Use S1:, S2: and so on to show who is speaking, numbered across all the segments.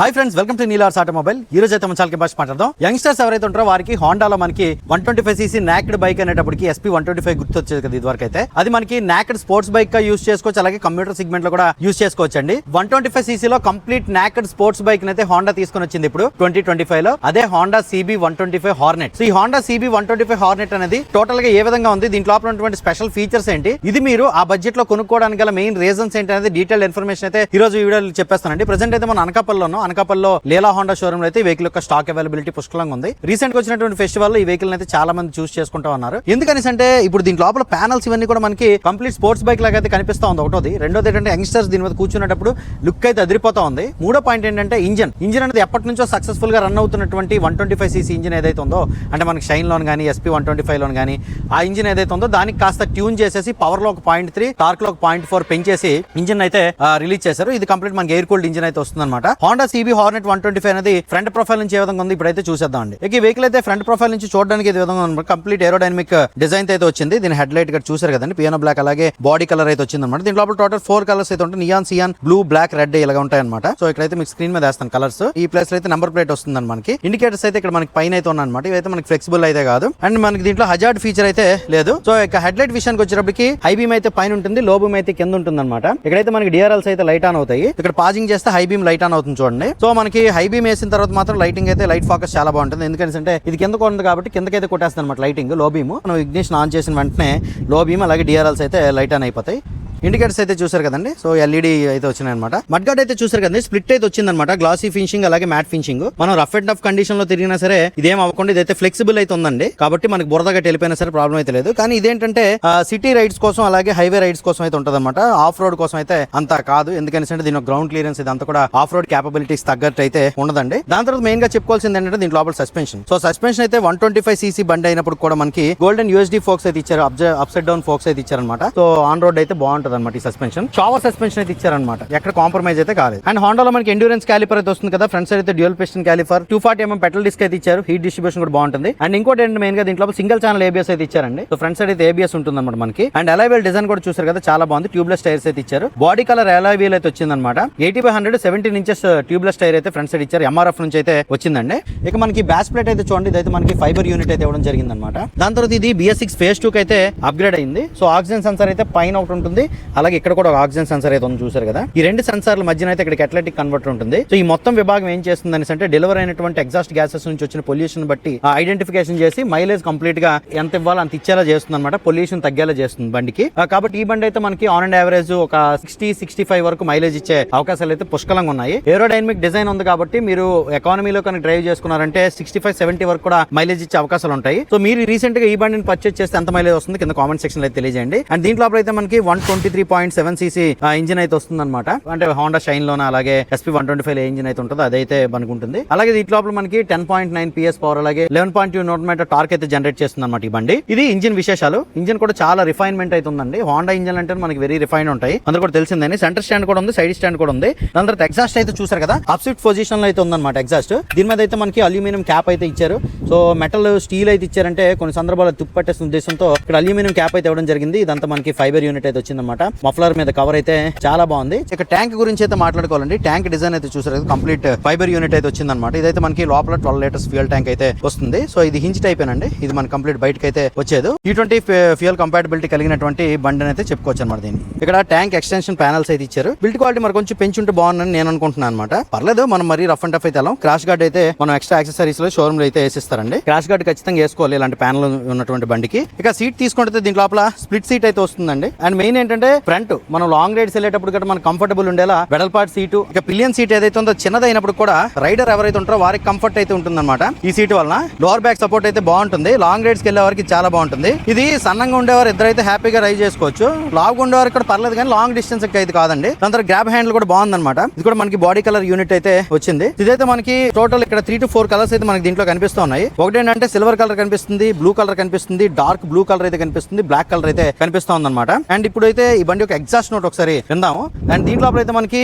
S1: Hi friends welcome to Neelars automobile ఈ రోజు అయితే మన చాలా భాష మాట్లాడదాం. యంగ్స్టర్స్ ఎవరైతే ఉంటారో వారికి హోండాలో మనకి one twenty five CC naked bike అనేటప్పటికి ఎస్పీ వన్ ట్వంటీ ఫైవ్ గుర్తొచ్చేది కదా ఇదివరకు అయితే అది మనకి నాక్డ్ స్పోర్ట్స్ బైక్గా యూస్ చేసుకోవచ్చు అలాగే కంప్యూటర్ సెగ్మెంట్లో కూడా యూస్ చేసుకోవచ్చు అండి వన్ ట్వంటీ ఫైవ్ సీసీలో కంప్లీట్ నాక్డ్ స్పోర్ట్స్ బైక్ అయితే హోండా తీసుకొని వచ్చింది ఇప్పుడు ట్వంటీ ట్వంటీ ఫైవ్లో. అదే Honda CB one twenty five hornet so ఈ Honda CB one twenty five hornet అనేది టోటల్గా ఏ విధంగా ఉంది? దీంట్లో ఉన్నటువంటి స్పెషల్ ఫీచర్స్ ఏంటి? ఇది మీరు ఆ బడ్జెట్లో కొనుక్కోవడానికి గల మెయిన్ రీజన్స్ ఏంటి అనేది డీటెయిల్ ఇన్ఫర్మేషన్ అయితే ఈ రోజు వీడియోలో చెప్పేస్తానండి. ప్రజెంట్ అయితే మన అనకాపల్లిలో అనకాపల్లిలో లీలా హోండా షోరూమ్లో అయితే ఈ వెహికల్ యొక్క స్టాక్ అవైలబిలిటీ పుష్కలంగా ఉంది. రీసెంట్గా వచ్చినటువంటి ఫెస్టివల్ ఈ వెహికల్ అయితే చాలా మంది చూస్ చేసుకుంటా ఉన్నారు. ఎందుకని అంటే ఇప్పుడు దీని లోపల ప్యానల్స్ ఇవన్నీ కూడా మనకి కంప్లీట్ స్పోర్ట్స్ బైక్ లాగా అయితే కనిపిస్తా ఉంది. ఒకటోది. రెండోది ఏంటంటే యంగ్స్టర్స్ దీని మీద కూర్చున్నప్పుడు లుక్ అయితే అదిరిపోతా ఉంది. మూడో పాయింట్ ఏంటంటే ఇంజన్ ఇంజన్ అనేది ఎప్పటి నుంచో సక్సెస్ఫుల్గా రన్ అవుతున్నటువంటి one twenty five CC engine ఏదైతే ఉందో అంటే మనకి షైన్ లోన్ కానీ ఎస్పీ వన్ ట్వంటీ ఫైవ్ లోన్ కానీ ఆ ఇంజిన్ ఏదైతే ఉందో దానికి కాస్త ట్యూన్ చేసేసి పవర్లో ఒక పాయింట్ త్రీ టార్క్లో ఒక పాయింట్ ఫోర్ పెంచేసి ఇంజిన్ అయితే రిలీజ్ చేశారు. ఇది కంప్లీట్ మనకి ఎయిర్ కూల్డ్ ఇంజిన్ అయితే వస్తుంది అనమాట Honda CB hornet one twenty five అనేది ఫ్రంట్ ప్రొఫైల్ నుంచి ఏ విధంగా ఉంది ఇప్పుడైతే చూసేద్దాం అండి ఇక ఈ వెహికల్ అయితే ఫ్రంట్ ప్రొఫైల్ నుంచి చూడడానికి ఇది విధంగా కంప్లీట్ ఏరోడైనమిక్ uh, డిజైన్ అయితే వచ్చింది. దీని హెడ్ లైట్గా చూసారు కదండి. పియానో బ్లాక్ అలాగే బాడీ కలర్ అయితే వచ్చింది అనమాట దీని లోపల టోటల్ ఫోర్ కలర్స్ అయితే ఉంటాయి. Neon cyan blue black red ఇలాగా ఉంటాయి అనమాట సో ఇక్కడైతే మీకు స్క్రీన్ మీద వేస్తాను కలర్స్ ఈ ప్లేస్లో అయితే నెంబర్ ప్లేట్ వస్తుంది మనకి. ఇండికేటర్స్ అయితే ఇక్కడ మనకి పైన అయితే అనమాట ఇవైతే మనకి ఫ్లెక్సిబుల్ అయితే కాదు. అండ్ మనకి దీంట్లో హజార్డ్ ఫీచర్ అయితే లేదు. సో ఇక హెడ్ లైట్ విషయానికి వచ్చేటప్పటికి హై బీమ్ అయితే పైన ఉంటుంది. లో బీమ్ అయితే కింద ఉంటుంది అనమాట ఇక్కడైతే మనకి డిఆర్ఎల్స్ అయితే లైట్ ఆన్ అవుతాయి. ఇక్కడ పాజింగ్ చేస్తే హై బీమ్ లైట్ ఆన్ అవుతుంది చూడండి. సో మనకి హై బీమ్ వేసిన తర్వాత మాత్రం లైటింగ్ అయితే లైట్ ఫోకస్ చాలా బాగుంటుంది. ఎందుకంటే ఇది కిందకు ఉంది కాబట్టి కిందకైతే కొట్టేస్తుంది అనమాట లైటింగ్లో బీమ్. మనం ఇగ్నిషన్ ఆన్ చేసిన వెంటనే లో బీమ్ అలాగే డిఆర్ఎల్స్ అయితే లైట్ ఆన్ అయిపోతాయి. ఇండికేటర్స్ అయితే చూసారు కదండి? సో ఎల్ఈడి అయితే వచ్చినాయి అనమాట మడ్గాడ్ అయితే చూసారు కదండి? స్ప్లిట్ అయితే వచ్చిందనమాట గ్లాసీ ఫినిషింగ్ అలాగే మ్యాట్ ఫినిషింగ్ మనం రఫ్ అండ్ టఫ్ కండిషన్లో తిరిగినా సరే ఇదేం అవ్వకుండా ఇదైతే ఫ్లెక్సిబుల్ అయితే ఉందండి. కాబట్టి మనకి బురదగా వెళ్ళిపోయినా సరే ప్రాబ్లం అయితే లేదు. కానీ ఇదేంటంటే సిటీ రైడ్స్ కోసం అలాగే హైవే రైడ్స్ కోసం అయితే ఉంటుంది ఆఫ్ రోడ్ కోసం అయితే అంత కాదు. ఎందుకంటే దీని గ్రౌండ్ క్లియరెన్స్ ఇదంతా కూడా ఆఫ్ రోడ్ క్యాపబిలిటీస్ తగ్గట్టు అయితే ఉండదండి. దాని తర్వాత మెయిన్గా చెప్పుకోవాల్సింది ఏంటంటే దీని లోపల సస్పెన్షన్ సో సస్పెన్షన్ అయితే వన్ ట్వంటీ ఫైవ్ సీసీ బండి అయినప్పుడు కూడా మనకి గోల్డెన్ యూఎస్డి ఫోక్స్ అయితే ఇచ్చారు. అప్ సైడ్ డౌన్ ఫోక్స్ అయితే ఇచ్చారనమాట సో ఆన్ రోడ్ అయితే బాగుంటుంది. అనమాట ఈ సస్పెన్షన్ షావర్ సస్పెన్షన్ అయితే ఇచ్చారనమాట ఎక్కడ కాంప్రమైజ్ అయితే కాలేదు. అండ్ హోండాలో మనకి ఎండ్యూరెన్స్ క్యాలిఫర్ అయితే వస్తుంది కదా ఫ్రంట్ సైడ్ అయితే dual piston caliper two forty MM petal disc అయితే ఇచ్చారు హీట్ డిస్ట్రిబ్యూషన్ కూడా బాగుంటుంది. అండ్ ఇంకోటి ఏంటి మెయిన్గా దీంట్లో సింగిల్ ఛానల్ ఏబిఎస్ అయితే ఇచ్చారండి. సో ఫ్రంట్ సైడ్ అయితే ఏబిఎస్ ఉంటుంది అనమాట మనకి. అండ్ అలైవెల్ డిజైన్ కూడా చూసారు కదా చాలా బాగుంది. ట్యూబ్లెస్ టైర్స్ అయితే ఇచ్చారు. బాడీ కలర్ అలైవీల్ అయితే వచ్చింది అనమాట eighty by hundred seventeen inches tubeless tyre అయితే ఫ్రంట్ సైడ్ ఇచ్చారు. ఎంఆర్ఎఫ్ నుంచి అయితే వచ్చిందండి. ఇక మనకి బ్యాస్ ప్లేట్ అయితే చూడండి ఇదైతే మనకి ఫైబర్ యూనిట్ అయితే ఇవ్వడం జరిగింది అనమాట దాని తర్వాత ఇది బిఎస్ సిక్స్ ఫేస్ టూ అయితే అప్గ్రేడ్ అయింది. సో ఆక్సిజన్ సెన్సర్ అయితే పైన ఒకటి ఉంటుంది. అలాగే ఇక్కడ కూడా ఒక ఆక్సిజన్ సెన్సర్ అయితే ఉంది చూసారు కదా. ఈ రెండు సెన్సార్ల మధ్యన అయితే ఇక్కడ అథ్లెటిక్ కన్వర్టర్ ఉంటుంది. సో ఈ మొత్తం విభాగం ఏం చేస్తుంది అనేసి అంటే డెలివర్ అయినటువంటి ఎగ్జాస్ట్ గ్యాసెస్ నుంచి వచ్చిన పొల్యూషన్ బట్టి ఐడెంటిఫికేషన్ చేసి మైలేజ్ కంప్లీట్గా ఎంత ఇవ్వాలో అంత ఇచ్చేలా చేస్తుంది అనమాట పొల్యూషన్ తగ్గేలా చేస్తుంది బండికి. కాబట్టి ఈ బండి అయితే మనకి ఆన్ అండ్ యావరేజ్ ఒక సిక్స్టీ సిక్స్టీ ఫైవ్ వరకు మైలేజ్ ఇచ్చే అవకాశాలు అయితే పుష్కలంగా ఉన్నాయి. ఏరోడైనమిక్ డిజైన్ ఉంది కాబట్టి మీరు ఎకానమీలో కనుక డ్రైవ్ చేసుకున్నారంటే సిక్స్టీ ఫైవ్ సెవెంటీ వరకు కూడా మైలేజ్ ఇచ్చే అవకాశాలు ఉంటాయి. సో మీరు రీసెంట్గా ఈ బండిని పర్చేస్ చేస్తే ఎంత మైలేజ్ వస్తుంది? కింద కామెంట్ సెక్షన్ అయితే తెలియజేయండి. అండ్ దీంట్లో అయితే మనకి one twenty three point seven CC engine అయితే వస్తుంది అనమాట అంటే హోండా షైన్ లోన అలాగే SP one twenty five engine అయితే ఉంటుందో అదైతే అనుకుంటుంది అలాగే దీంట్లో లోపల మనకి ten point nine PS power అలాగే eleven point two newton metre torque అయితే జనరేట్ చేస్తుంది అనమాట ఈ బండి. ఇది ఇంజిన్ విశేషాలు. ఇంజిన్ కూడా చాలా రిఫైన్మెంట్ అయితే ఉందండి. హోండా ఇంజిన్ అంటే మనకి వెరీ రిఫైన్ ఉంటాయి. అందరూ కూడా తెలిసిందని సెంటర్ స్టాండ్ కూడా ఉంది సైడ్ స్టాండ్ కూడా ఉంది. దాని తర్వాత ఎగ్జాస్ట్ అయితే చూసారు కదా అప్సిట్ పొజిషన్లో అయితే ఉందన్నమాట ఎగ్జాస్ట్ దీని మీద అయితే మనకి అల్యూమినియం క్యాప్ అయితే ఇచ్చారు. సో మెటల్ స్టీల్ అయితే ఇచ్చారంటే కొన్ని సందర్భాల్లో తుప్పట్టేసిన ఉద్దేశంతో ఇక్కడ అల్యూమినియం క్యాప్ అయితే ఇవ్వడం జరిగింది. ఇదంతా మనకి ఫైబర్ యూనిట్ అయితే వచ్చిందన్నమాట. మఫ్లర్ మీద కవర్ అయితే చాలా బాగుంది. ఇక ట్యాంక్ గురించి అయితే మాట్లాడుకోవాలండి. ట్యాంక్ డిజైన్ అయితే చూసారు కదా కంప్లీట్ ఫైబర్ యూనిట్ అయితే వచ్చింది అనమాట ఇదైతే మనకి లోపల ట్వెల్వ్ లీటర్స్ ఫ్యూయల్ ట్యాంక్ అయితే వస్తుంది. సో ఇది హింజ్ టైప్ అండి ఇది మన కంప్లీట్ బయటకి అయితే వచ్చేది. ఇటువంటి ఫ్యూయల్ కంపాటబిలిటీ కలిగినటువంటి బండి అయితే చెప్పుకోవచ్చు అనమాట దీన్ని. ఇక్కడ ట్యాంక్ ఎక్స్టెన్షన్ ప్యానల్స్ అయితే ఇచ్చారు. బిల్డ్ క్వాలిటీ మరి కొంచెం పెంచుంటే బాగుందని నేను అనుకుంటున్నాను అనమాట పర్లేదు మనం మరి రఫ్ అండ్ టఫ్ అయితే వెళ్ళాం క్రాష్ గార్డ్ అయితే మనం ఎక్స్ట్రా యాక్సెసరీస్లో షోరూమ్లో అయితే వేసిస్తారండి. క్రాష్ గార్డ్ ఖచ్చితంగా వేసుకోవాలి ఇలాంటి ప్యానల్ ఉన్నటువంటి బండికి. ఇక సీట్ తీసుకుంటే దీని లోపల స్ప్లిట్ సీట్ అయితే వస్తుందండి. అండ్ మెయిన్ ఏంటంటే ఫ్రంట్ మనం లాంగ్ రైడ్స్ వెళ్ళేటప్పుడు కూడా మనం కంఫర్టబుల్ ఉండేలా వెడల్పాటి సీటు ఇక పిలియన్ సీట్ ఏదైతే ఉందో చిన్నదైనప్పుడు కూడా రైడర్ ఎవరైతే ఉంటారో వారికి కంఫర్ట్ అయితే ఉంటుందన్నమాట. ఈ సీట్ వలన లోవర్ బ్యాక్ సపోర్ట్ అయితే బాగుంటుంది. లాంగ్ రైడ్స్ వెళ్ళే వారికి చాలా బాగుంటుంది. ఇది సన్నంగా ఉండేవారు ఇద్దరైతే హ్యాపీగా రైడ్ చేసుకోవచ్చు. లాంగ్ ఉండేవారు కూడా పర్లేదు కానీ లాంగ్ డిస్టెన్స్ అయితే కాదండి. దాని తర్వాత గ్రాబ్ హ్యాండిల్ కూడా బాగుందన్నమాట. ఇది కూడా మనకి బాడీ కలర్ యూనిట్ అయితే వచ్చింది. ఇదైతే మనకి టోటల్ ఇక్కడ త్రీ టు ఫోర్ కలర్స్ అయితే మనకి దీంట్లో కనిపిస్తూ ఉన్నాయి. ఒకటి ఏంటంటే సిల్వర్ కలర్ కనిపిస్తుంది బ్లూ కలర్ కనిపిస్తుంది డార్క్ బ్లూ కలర్ అయితే కనిపిస్తుంది బ్లాక్ కలర్ అయితే కనిపిస్తా ఉందన్నమాట. అండ్ ఇప్పుడైతే ఈ బండి యొక్క ఎగ్జాస్ట్ నోట్ ఒకసారి విందాము. అండ్ దీంట్లో అయితే మనకి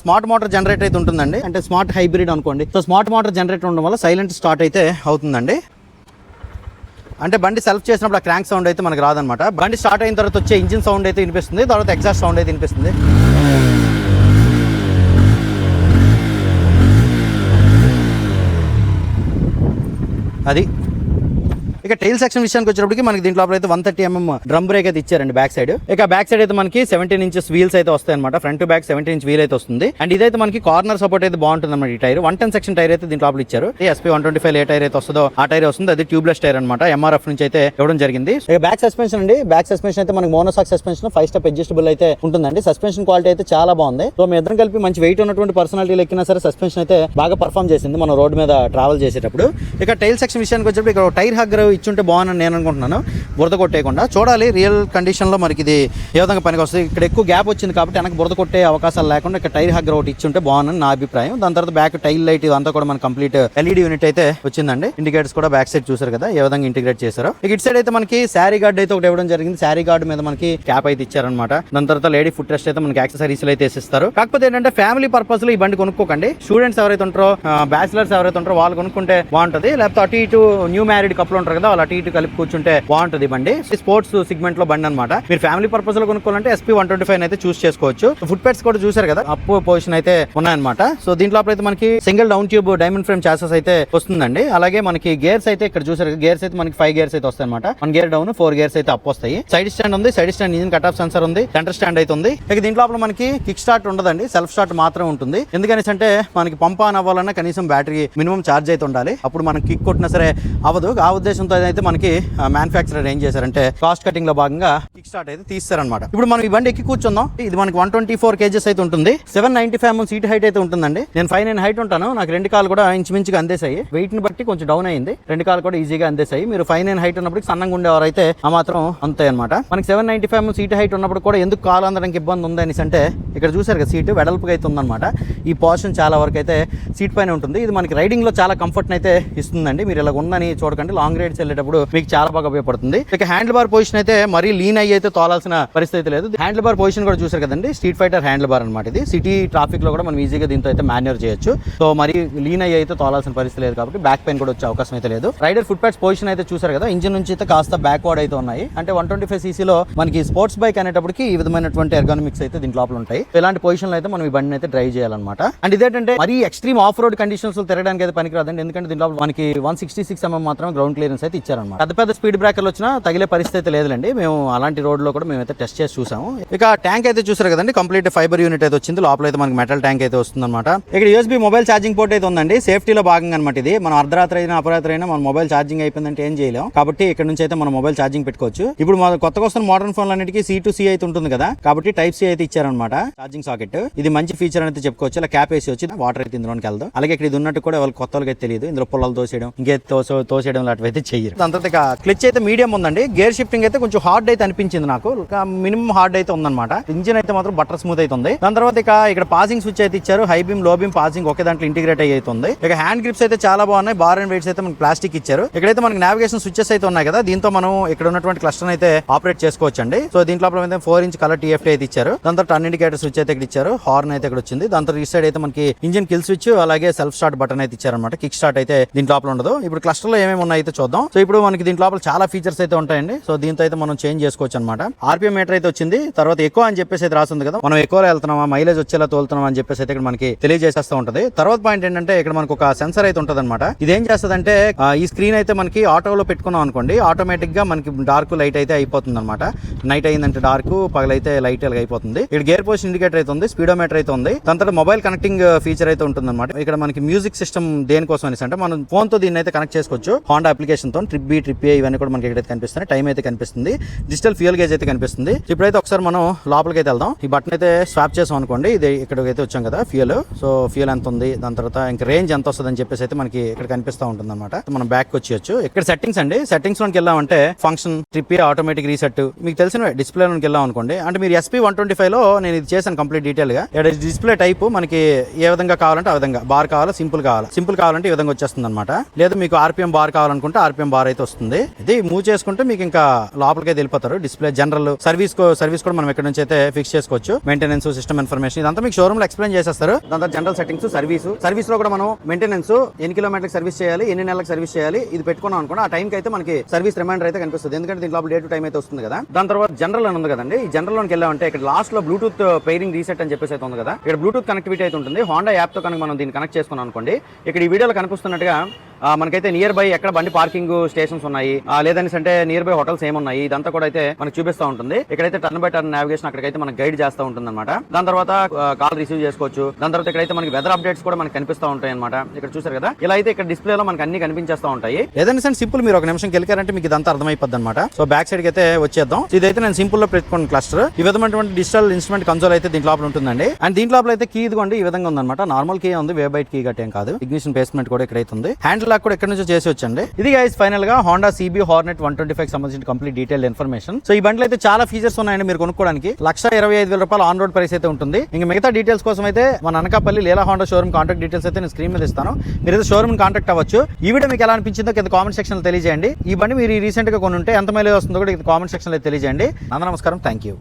S1: స్మార్ట్ మోటార్ జనరేటర్ అయితే ఉంటుందండి. అంటే స్మార్ట్ హైబ్రిడ్ అనుకోండి. సో స్మార్ట్ మోటార్ జనరేటర్ ఉండడం వల్ల సైలెంట్ స్టార్ట్ అయితే అవుతుందండి. అంటే బండి సెల్ఫ్ చేసినప్పుడు ఆ క్రాంక్ సౌండ్ అయితే మనకు రాదనమాట బండి స్టార్ట్ అయిన తర్వాత వచ్చే ఇంజిన్ సౌండ్ అయితే వినిపిస్తుంది. తర్వాత ఎగ్జాస్ట్ సౌండ్ అయితే వినిపిస్తుంది. అది. ఇక టైల్ సెక్షన్ విషయానికి వచ్చేటప్పటికి మనకి దీంట్లో అయితే one thirty MM drum brake అయితే ఇచ్చారండి బ్యాక్ సైడ్ ఇక బ్యాక్ సైడ్ అయితే మనకి సెవెంటీన్ ఇంచెస్ వీల్స్ అయితే వస్తాయి అనమాట front to back seventeen inch wheel అయితే వస్తుంది. అండ్ ఇదైతే మనకి కార్నర్ సపోర్ట్ అయితే బాగుంటుంది అనమాట ఈ tyre one ten section tyre అయితే దీంట్లో లోపల ఇచ్చారు. ఎస్పీ వన్ ట్వంటీ ఫైవ్ ఏ టైర్ అయితే వస్తుందో ఆ టైర్ వస్తుంది. అది ట్యూబ్లెస్ టైర్ అనమాట ఎంఆర్ఎఫ్ నుంచి అయితే ఇవ్వడం జరిగింది. ఇక బ్యాక్ సస్పెన్షన్ అండి. బ్యాక్ సస్పెన్షన్ అయితే మనకి monoshock suspension five step adjustable అయితే ఉంటుందండి. సస్పెన్షన్ క్వాలిటీ అయితే చాలా బాగుంది. సో మీ ఇద్దరం కలిపి మంచి వెయిట్ ఉన్నటువంటి పర్సనాలిటీలు ఎక్కినా సరే సస్పెన్షన్ అయితే బాగా పర్ఫామ్ చేసింది మనం రోడ్ మీద ట్రావెల్ చేసేటప్పుడు. ఇక టైల్ సెక్షన్ విషయానికి వచ్చేటప్పుడు ఇక్కడ టైర్ హగ్గర్ ఇచ్చుంటే బాగుందని నేను అనుకుంటున్నాను. బురద కొట్టేయకుండా. చూడాలి రియల్ కండిషన్లో మనకి ఇది ఏ విధంగా పనికి వస్తుంది. ఇక్కడ ఎక్కువ గ్యాప్ వచ్చింది కాబట్టి వెనక బురద కొట్టే అవకాశాలు లేకుండా ఇక్కడ టైర్ హగ్గర్ ఒకటి ఇచ్చుంటే బాగుందని నా అభిప్రాయం. దాని తర్వాత బ్యాక్ టైల్ లైట్ ఇదంతా కూడా మన కంప్లీట్ ఎల్ఈడి యూనిట్ అయితే వచ్చిందండి. ఇండికేటర్స్ కూడా బ్యాక్ సైడ్ చూసారు కదా ఏ విధంగా ఇంటిగ్రేట్ చేశారు. ఇక ఇటు సైడ్ అయితే మనకి శారీ గార్డ్ అయితే ఒకటి ఇవ్వడం జరిగింది. శారీ గార్డ్ మీద మనకి క్యాప్ అయితే ఇచ్చారనమాట దాని తర్వాత లేడీ ఫుట్ రెస్ట్ అయితే మనకి యాక్సెసరీస్ అయితే వేసిస్తారు. కాకపోతే ఏంటంటే ఫ్యామిలీ పర్పస్లో ఈ బండి కొనుక్కోకండి. స్టూడెంట్స్ ఎవరైతే ఉంటారో బ్యాచిలర్స్ ఎవరైతే ఉంటారో వాళ్ళు కొనుక్కుంటే బాగుంటది. లేకపోతే అటు ఇటు న్యూ మ్యారీడ్ కప్పులు ఉంటారు కదా వాళ్ళు అటు ఇటు కలిపి కూర్చుంటే బాగుంటుంది బండి. స్పోర్ట్స్ సిగ్మెంట్లో బండి అనమాట మీరు ఫ్యామిలీ పర్పస్లో కొనుక్కోవాలంటే ఎస్పీ వన్ ట్వంటీ ఫైవ్ అయితే చూస్ చేసుకోవచ్చు. ఫుట్ పెట్స్ కూడా చూసారు కదా? అప్పు పొజిషన్ అయితే ఉన్నాయన్నమాట. సో దీంట్లో అయితే మనకి single down tube diamond frame chassis అయితే వస్తుందండి. అలాగే మనకి గేర్స్ అయితే ఇక్కడ చూసారు గేర్స్ అయితే మనకి ఫైవ్ గేర్స్ అయితే వస్తాయి అనమాట one gear down four gears అయితే అప్ వస్తాయి. సైడ్ స్టాండ్ ఉంది side stand engine cut off sensor ఉంది సెంటర్ స్టాండ్ అయితే ఉంది. ఇక దీంట్లో లోపల మనకి కిక్ స్టార్ట్ ఉండదండి సెల్ఫ్ స్టార్ట్ మాత్రం ఉంటుంది. ఎందుకని అంటే మనకి పంప్ ఆన్ అవ్వాలన్నా కనీసం బ్యాటరీ మినిమం ఛార్జ్ అయితే ఉండాలి. అప్పుడు మనం కిక్ కొట్టినా సరే అవ్వదు. ఆ ఉద్దేశంతో అయితే మనకి మ్యానుఫ్యాక్చరర్ ఏం చేశారంటే కాస్ట్ కటింగ్లో భాగంగా కిక్ స్టార్ట్ అయితే తీస్తారనమాట ఇప్పుడు మనం ఈ బండి ఎక్కి కూర్చుందాం. ఇది మనకి వన్ ట్వంటీ ఫోర్ కేజెస్ అయితే ఉంటుంది. Seven ninety five mm seat height అయితే ఉంటుందండి. నేను ఫైవ్ నైన్ హైట్ ఉంటాను. నాకు రెండు కాలు కూడా ఇంచుమించుగా అందేసాయి వెయిట్ని బట్టి కొంచెం డౌన్ అయింది. రెండు కాలు కూడా ఈజీగా అందేసాయి మీరు ఫైవ్ నైన్ హైట్ ఉన్నప్పుడు సన్నంగా ఉండేవారు అయితే ఆ మాత్రం అంతే అనమాట మనకి seven ninety five mm seat height ఉన్నప్పుడు కూడా ఎందుకు కాలు అందడానికి ఇబ్బంది ఉంది అనేసి అంటే ఇక్కడ చూసారు కదా సీటు వెడల్పుగా అయితే ఉందన్నమాట. ఈ పోర్షన్ చాలా వరకు అయితే సీట్ పైన ఉంటుంది. ఇది మనకి రైడింగ్లో చాలా కంఫర్ట్ అయితే ఇస్తుందండి. మీరు ఇలా ఉందని చూడకండి. లాంగ్ రైడ్స్ వెళ్ళేటప్పుడు మీకు చాలా బాగా ఉపయోగపడుతుంది. ఇక హ్యాండిల్ బార్ పొజిషన్ అయితే మరీ లీన్ అయ్యి అయితే తోలాల్సిన పరిస్థితి లేదు. హ్యాండిల్ బార్ పొజిషన్ కూడా చూసారు కదండి. స్ట్రీట్ ఫైటర్ హ్యాండిల్ బార్ అనమాట ఇది. సిటీ ట్రాఫిక్లో కూడా మనం ఈజీగా దీంతో అయితే మాన్యూర్ చేయొచ్చు. సో మరి లీన్ అయ్యి అయితే తోలాల్సిన పరిస్థితి లేదు కాబట్టి బ్యాక్ పెయిన్ కూడా వచ్చే అవకాశం అయితే లేదు. రైడర్ ఫుట్ ప్యాడ్స్ పొజిషన్ అయితే చూసారు కదా. ఇంజిన్ నుంచి అయితే కాస్త బ్యాక్వర్డ్ అయితే ఉన్నాయి. అంటే వన్ ట్వంటీ ఫైవ్ సీసీలో మనకి స్పోర్ట్స్ బైక్ అనేటప్పటికి ఈ విధమైనటువంటి ఎర్గానమిక్స్ అయితే దీని లోపల ఉంటాయి. ఇలాంటి పొజిషన్ అయితే మనం ఈ బండిని అయితే డ్రైవ్ చేయాలన్నమాట. అండ్ ఇదేంటంటే మరీ ఎక్స్ట్రీమ్ ఆఫ్ రోడ్ కండిషన్స్ తిరగడానికి అయితే పనికిరాదండి. ఎందుకంటే దీంట్లో మనకి వన్ సిక్స్టీ సిక్స్ ఎంఎం మాత్రం గ్రౌండ్ క్లియరెన్స్ అయితే ఇచ్చారనమాట పెద్ద పెద్ద స్పీడ్ బ్రేకర్లు వచ్చినా తగిలే పరిస్థితి అయితే మేము అలాంటి రోడ్లో కూడా మేము అయితే టెస్ట్ చేసి చూసాము. ఇక ట్యాంక్ అయితే చూసారు కదండి కంప్లీట్ ఫైబర్ యూనిట్ అయితే వచ్చింది. లోపల అయితే మనకి మెటల్ ట్యాంక్ అయితే వస్తుంది అనమాట ఇక్కడ యూఎస్బీ మొబైల్ ఛార్జింగ్ పోర్ట్ అయితే ఉందండి. సేఫ్టీలో భాగంగా అనమాట ఇది. మనం అర్ధరాత్రి అయినా అపరాత్రి అయినా మన మొబైల్ ఛార్జింగ్ అయిపోయిందంటే ఏం చేయలేం. కాబట్టి ఇక్కడ నుంచి అయితే మన మొబైల్ ఛార్జింగ్ పెట్టుకోవచ్చు. ఇప్పుడు మన కొత్తగా వస్తున్న మోడర్న్ ఫోన్లు అన్నిటికీ సి టు సి అయితే ఉంటుంది కదా. కాబట్టి టైప్ సి అయితే ఇచ్చారనమాట ఛార్జింగ్ సాకెట్ ఇది మంచి ఫీచర్ అయితే చెప్పుకోవచ్చు. ఇలా క్యాప్ వేసి వచ్చి వాటర్ అయితే ఇందులోకి వెళ్దాం. అలాగే ఇక్కడ ఇది ఉన్నట్టు కూడా వాళ్ళకి కొత్త వాళ్ళకి తెలియదు. ఇందులో పొలాలు తోసేయడం ఇంకే తోసేయడం లాంటివి అయితే చెయ్యరు. దాని తర్వాత క్లిచ్ అయితే మీడియం ఉందండి. గేర్ షిఫ్టింగ్ అయితే కొంచెం హార్డ్ అయితే అనిపించింది నాకు. మినిమం హార్డ్ అయితే ఉందన్నమాట. ఇంజిన్ అయితే మాత్రం బటర్ స్మూత్ అయితే ఉంది దాని తర్వాత ఇక ఇక్కడ పాసింగ్ స్విచ్ అయితే ఇచ్చారు. హై బీమ్లో బీమ్ పాసింగ్ ఒకే దాంట్లో ఇంటిగ్రేట్ అయ్యి ఉంది ఇక హ్యాండ్ గ్రిప్స్ అయితే చాలా బాగున్నాయి. బార్ అండ్ వెయిట్స్ అయితే మనకి ప్లాస్టిక్ ఇచ్చారు. ఇక్కడైతే మనకి నావిగేషన్ స్విచ్చెస్ అయితే ఉన్నాయి కదా. దీంతో మనం ఇక్కడ ఉన్నటువంటి క్లస్టర్ అయితే ఆపరేట్ చేసుకోవచ్చు అండి సో దీంట్లో అయితే ఫోర్ ఇంచ్ కలర్ టీఎఫ్టీ అయితే ఇచ్చారు. దాని తర్వాత టర్న్ ఇండికేటర్ స్విచ్ అయితే ఇక్కడ ఇచ్చారు. హార్న్ అయితే ఇక్కడ వచ్చింది. దాని తర్వాత ఈ సైడ్ అయితే మనకి ఇంజిన్ కిల్ స్విచ్ అలాగే సెల్ఫ్ స్టార్ట్ బటన్ అయితే ఇచ్చారన్నమాట. కిక్ స్టార్ట్ అయితే దీంట్లో లోపల ఉండదు. ఇప్పుడు క్లస్టర్లో ఏమేమి ఉన్నాయి అయితే చూద్దాం. సో ఇప్పుడు మనకి దీంట్లో లోపల చాలా ఫీచర్స్ అయితే ఉంటాయండి. సో దీంతో అయితే మనం చేంజ్ చేసుకోవచ్చు అనమాట ఆర్పిఎం మీటర్ అయితే వచ్చింది. తర్వాత ఎక్కువ అని చెప్పేసి అయితే రాస్తుంది కదా. మనం ఎక్కువ వెళ్తున్నామా? మైలేజ్ వచ్చేలా తోలుతున్నాం అని చెప్పేసి అయితే ఇక్కడ మనకి తెలియజేసేస్తూ ఉంటది. తర్వాత పాయింట్ ఏంటంటే ఇక్కడ మనకు ఒక సెన్సర్ అయితే ఉంటుంది అనమాట ఇదేం చేస్తుందంటే ఈ స్క్రీన్ అయితే మనకి ఆటోలో పెట్టుకున్నాం అనుకోండి. ఆటోమేటిక్గా మనకి డార్క్ లైట్ అయితే అయిపోతుంది అనమాట నైట్ అయిందంటే డార్క్ పగలైతే లైట్ అయిపోతుంది. ఇక్కడ గేర్ పోస్ట్ ఇండికేటర్ అయితే ఉంది స్పీడోమీటర్ అయితే ఉంది. దాని మొబైల్ కనెక్టింగ్ ఫీచర్ అయితే ఉంటుంది అనమాట ఇక్కడ మనకి మ్యూజిక్ సిస్టమ్ దేనికోసం అనేసి అంటే మనం ఫోన్తో దీన్ని అయితే కనెక్ట్ చేసుకోవచ్చు. హోండా అప్లికేషన్తో ట్రిప్ బి ట్రిప్ ఏ ఇవన్నీ కూడా మనకి ఇక్కడైతే కనిపిస్తున్నాయి. టైం అయితే కనిపిస్తుంది. డిజిటల్ డ్యూయల్ గేజ్ అయితే కనిపిస్తుంది. ఇప్పుడైతే ఒకసారి మనం లోపలికి అయితే వెళ్దాం. ఈ బటన్ అయితే స్వాప్ చేసాం అనుకోండి. ఇది ఇక్కడికి అయితే వచ్చాం కదా ఫ్యూయల్. సో ఫ్యూయల్ ఎంత ఉంది? దాని తర్వాత ఇంకా రేంజ్ ఎంత వస్తుంది అని చెప్పేసి అయితే మనకి ఇక్కడ కనిపిస్తూ ఉంటుంది అనమాట మనం బ్యాక్ వచ్చేయచ్చు. ఇక్కడ సెట్టింగ్స్ అండి. సెట్టింగ్స్లోకి వెళ్ళామంటే ఫంక్షన్ ట్రిప్ ఆటోమేటిక్ రీసెట్. మీకు తెలిసిన డిస్ప్లే లోకి వెళ్ళాం అనుకోండి. అంటే మీరు ఎస్పీ వన్ ట్వంటీ ఫైవ్లో నేను ఇది చేశాను కంప్లీట్ డీటెయిల్గా. ఇక్కడ డిస్ప్లే టైప్ మనకి ఏ విధంగా కావాలంటే ఆ విధంగా. బార్ కావాలా? సింపుల్ కావాలా? సింపుల్ కావాలంటే ఈ విధంగా వచ్చేస్తుంది అనమాట లేదు మీకు ఆర్పిఎం బార్ కావాలనుకుంటే ఆర్పిఎం బార్ అయితే వస్తుంది. ఇది మూవ్ చేసుకుంటే మీకు ఇంకా లోపలికి వెళ్ళిపోతారు. డిస్ప్లే జనరల్ సర్వీస్ సర్వీస్ కూడా మనం ఇక్కడ నుంచి అయితే ఫిక్స్ చేసుకోవచ్చు. మెయింటెనెన్స్ సిస్టమ్ ఇన్ఫర్మేషన్ ఇదంతా మీకు షోరూమ్లో ఎక్స్ప్లెయిన్ చేసేస్తారు. దాని జనరల్ సెట్టింగ్స్ సర్వీస్ సర్వీస్లో కూడా మనం మెయింటెనెన్స్ ఎన్ని కిలోమీటర్లకు సర్వీస్ చేయాలి ఎన్ని నెలలకు సర్వీస్ చేయాలి ఇది పెట్టుకున్నాం అనుకోండి ఆ టైంకి అయితే మనకి సర్వీస్ రిమైండర్ అయితే కనిపిస్తుంది. ఎందుకంటే దీంట్లో డే టు టైం అయితే వస్తుంది కదా. దాని తర్వాత జనరల్ అని ఉంది కదండి. ఈ జనరల్లోకి వెళ్ళామంటే ఇక్కడ లాస్ట్లో బ్లూటూత్ పెయిరింగ్ రీసెట్ అని చెప్పేసి అయితే ఉంది కదా. ఇక్కడ బ్లూటూత్ కనెక్టివిటీ అయితే ఉంటుంది. హోండా యాప్తో కనుక మనం దీన్ని కనెక్ట్ చేసుకున్నాం అనుకోండి ఇక్కడ ఈ వీడియోలో కనిపిస్తున్నట్టుగా మనకైతే నియర్ బై ఎక్కడ బండి పార్కింగ్ స్టేషన్స్ ఉన్నాయి. ఆ, లేదనేసి అంటే నియర్ బై హోటల్స్ ఏమున్నాయి ఇదంతా కూడా అయితే మనకు చూపిస్తూ ఉంటుంది. ఇక్కడైతే టర్న్ బై టర్న్ నావిగేషన్ అక్కడికైతే మనకి గైడ్ చేస్తూ ఉంటుంది అనమాట దాని తర్వాత కాల్ రిసీవ్ చేసుకోవచ్చు. దాని తర్వాత ఇక్కడైతే మనకి వెదర్ అప్డేట్స్ కూడా మనకి కనిపిస్తూ ఉంటాయి అనమాట ఇక్కడ చూసారు కదా? ఇలా అయితే ఇక్కడ డిస్ప్లే లో మనకి అన్ని కనిపించేస్తూ ఉంటాయి. ఏదైనా సరే సింపుల్ మీరు ఒక నిమిషం గెలికారంటే మీకు ఇదంతా అర్థమైపోద్ది అనమాట సో బ్యాక్ సైడ్ అయితే వచ్చేద్దాం. ఇదైతే నేను సింపుల్లో పెట్టుకున్న క్లస్టర్ ఈ విధమైనటువంటి డిజిటల్ ఇన్స్ట్రుమెంట్ కన్సోల్ అయితే దీంట్లో లోపల ఉంటుందండి. అండ్ దీంట్లో అయితే కీ ఇదిగోండి ఈ విధంగా ఉందన్నమాట. నార్మల్ కీ ఉంది వే బైట్ కీ గట్టేం కాదు. ఇగ్నిషన్ బేస్మెంట్ కూడా ఇక్కడైతే ఉంది. హ్యాండిల్ లాక్ కూడా ఇక్కడ నుంచి చేసి వచ్చండి. ఇది గైస్ ఫైనల్గా Honda CB hornet one twenty five సంబంధించిన కంప్లీట్ డీటెయిల్ ఇన్ఫర్మేషన్ సో ఈ బండ్లు అయితే చాలా ఫీచర్స్ ఉన్నాయండి మీరు కొనుక్కోవడానికి లక్ష ఇరవై ఐదు వేల రూపాయలు ఆన్ రోడ్ ప్రైస్ అయితే ఉంటుంది. ఇంకా మిగతా డీటెయిల్స్ కోసం అయితే మన Anakapalli Leela Honda showroom contact details అయితే నేను స్క్రీన్ మీద ఇస్తాను. మీరు అయితే షోరూమ్ కాంటాక్ట్ అవ్వచ్చు. ఈ వీడియో మీకు ఎలా అనిపించిందో కింద కామెంట్ సెక్షన్ తెలియజేయండి. ఈ బండి మీరు రీసెంట్గా కొనుంటే ఎంత మైలేజ్ వస్తుందో కూడా కామెంట్ సెక్షన్లో తెలియజేయండి. అందరూ నమస్కారం. Thank you